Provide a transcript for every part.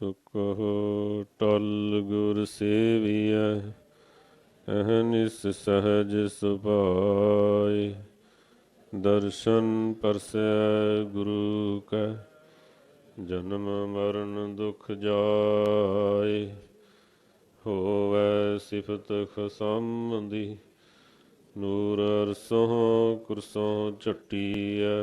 ਸੁਖ ਟਲ ਗੁਰ ਸੇਵੀਐ ਅਹਨਿਸ ਸਹਜ ਸੁਭਾਏ। ਦਰਸ਼ਨ ਪਰਸੈ ਗੁਰੂ ਕੈ, ਜਨਮ ਮਰਨ ਦੁਖ ਜਾਏ। ਹੋਵੈ ਸਿਫਤ ਖਸੰਦੀ ਨੂਰ ਅਰਸੋਂ ਕੁਰਸੋਂ ਝਟੀਐ।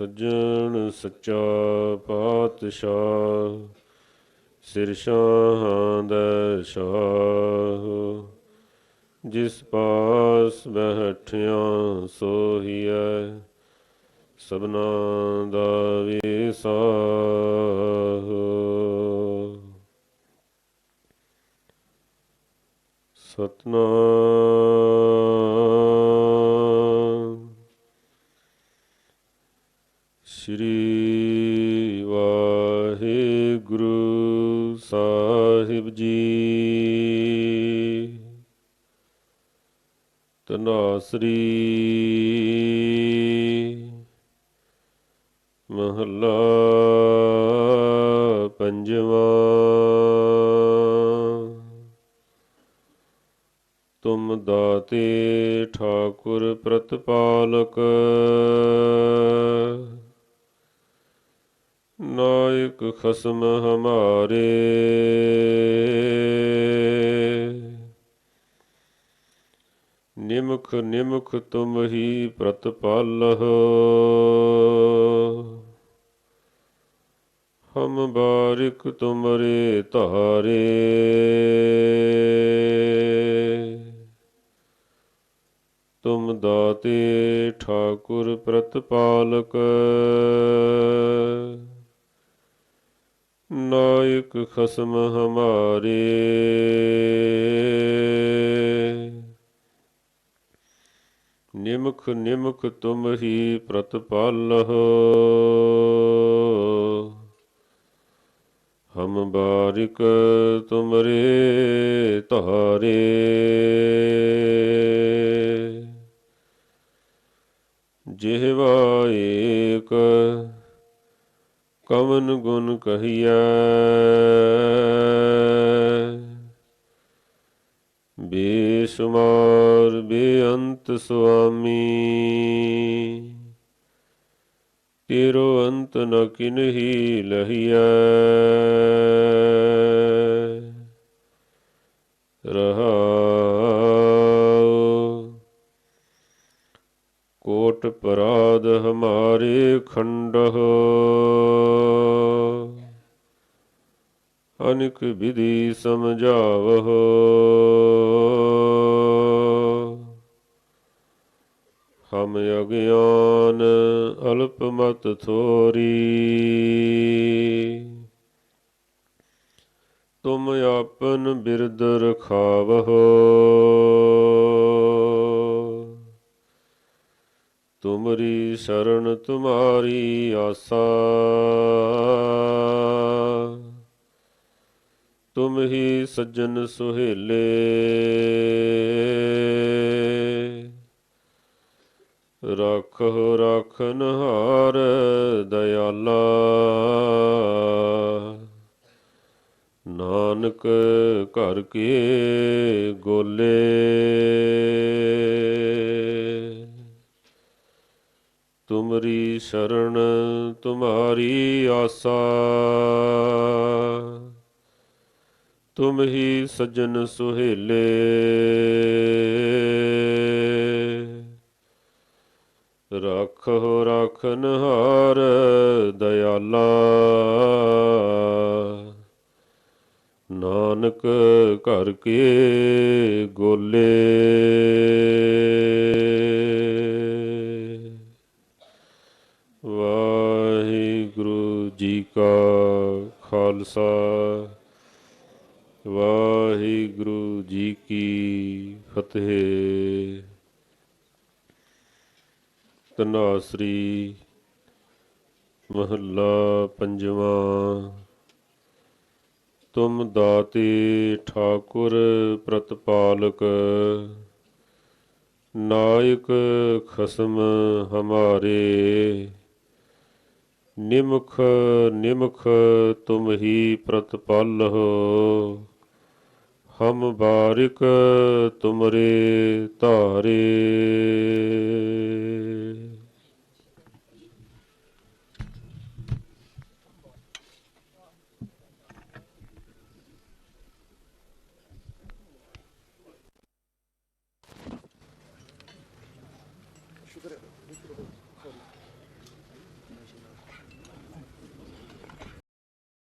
ਸੱਜਣ ਸੱਚਾ ਪਾਤਸ਼ਾਹ, ਸਿਰ ਸ਼ਾਹਾਂ ਦਾ ਸ਼ਾਹ। ਜਿਸ ਪਾਸ ਬੈਠਿਆ ਸੋਹੀਐ, ਸਭਨਾ ਦਾ ਵਿਸਾਹ। ਸਤਨਾਮ ਸ੍ਰੀ ਵਾਹਿਗੁਰੂ ਸਾਹਿਬ ਜੀ। ਤਨਾਸਰੀ ਮਹੱਲਾ ਪੰਜਵਾਂ। ਤੁਮ ਦਾਤੇ ਠਾਕੁਰ ਪ੍ਰਤਪਾਲਕ ਨਾਇਕ ਖਸਮ ਹਮਾਰੇ। ਨਿਮਖ ਨਿਮਖ ਤੁਮ ਹੀ ਪ੍ਰਤਪਾਲਹੁ ਹਮ ਬਾਰਿਕ ਤੁਮਰੇ ਧਾਰੇ। ਤੁਮ ਦਾਤੇ ਠਾਕੁਰ ਪ੍ਰਤਪਾਲਕ ਨਾਇਕ ਖਸਮ ਹਮਾਰੇ ਨਿਮਖ ਨਿਮਖ ਤੁਮ ਹੀ ਪ੍ਰਤਪਾਲਹੁ ਹਮ ਬਾਰਿਕ ਤੁਮਰੇ ਧਾਰੇ ਜਿਹਵਾ ਏਕ ਕਵਨ ਗੁਣ ਕਹੀਐ ਬੇਸ਼ੁਮਾਰ ਬੇਅੰਤ ਸੁਆਮੀ ਤੇਰੋ ਅੰਤ ਨ ਕਿਨਹੀ ਲਹੀਐ ਰਹਾਉ ਕੋਟ ਪਰਾਧ ਹਮਾਰੇ ਖੰਡਹੁ ਅਨਿਕ ਵਿਧੀ ਸਮਝਾਵਹੁ ਅਗਿਆਨ ਅਲਪ ਮਤ ਥੋਰੀ। ਤੁਮ ਆਪਨ ਬਿਰਦ ਰਖਾਵਹੁ। ਤੁਮਰੀ ਸ਼ਰਨ ਤੁਮਾਰੀ ਆਸਾ। ਤੁਮ ਹੀ ਸੱਜਣ ਸੁਹੇਲੇ। ਰੱਖੋ ਰਖਨ ਹਾਰ ਦਇਆਲਾ ਨਾਨਕ ਘਰ ਕੇ ਗੋਲੇ। ਤੁਮਰੀ ਸ਼ਰਨ ਤੁਮਾਰੀ ਆਸਾ। ਤੁਮ ਹੀ ਸੱਜਣ ਸੁਹੇਲੇ। ਰੱਖੋ ਰਖਨ ਹਾਰ ਦਇਆਲਾ ਨਾਨਕ ਘਰ ਕੇ ਗੋਲੇ। ਵਾਹਿਗੁਰੂ ਜੀ ਕਾ ਖਾਲਸਾ। ਵਾਹਿਗੁਰੂ ਜੀ ਕੀ ਫਤਿਹ। ਤਨਾਸਰੀ ਮਹੱਲਾ ਪੰਜਵਾਂ। ਤੁਮ ਦਾਤੇ ਠਾਕੁਰ ਪ੍ਰਤਪਾਲਕ, ਨਾਇਕ ਖਸਮ ਹਮਾਰੇ, ਨਿਮਖ ਨਿਮਖ ਤੁਮ ਹੀ ਪ੍ਰਤਪਾਲਹੁ ਹਮ ਬਾਰਿਕ ਤੁਮਰੇ ਧਾਰੇ।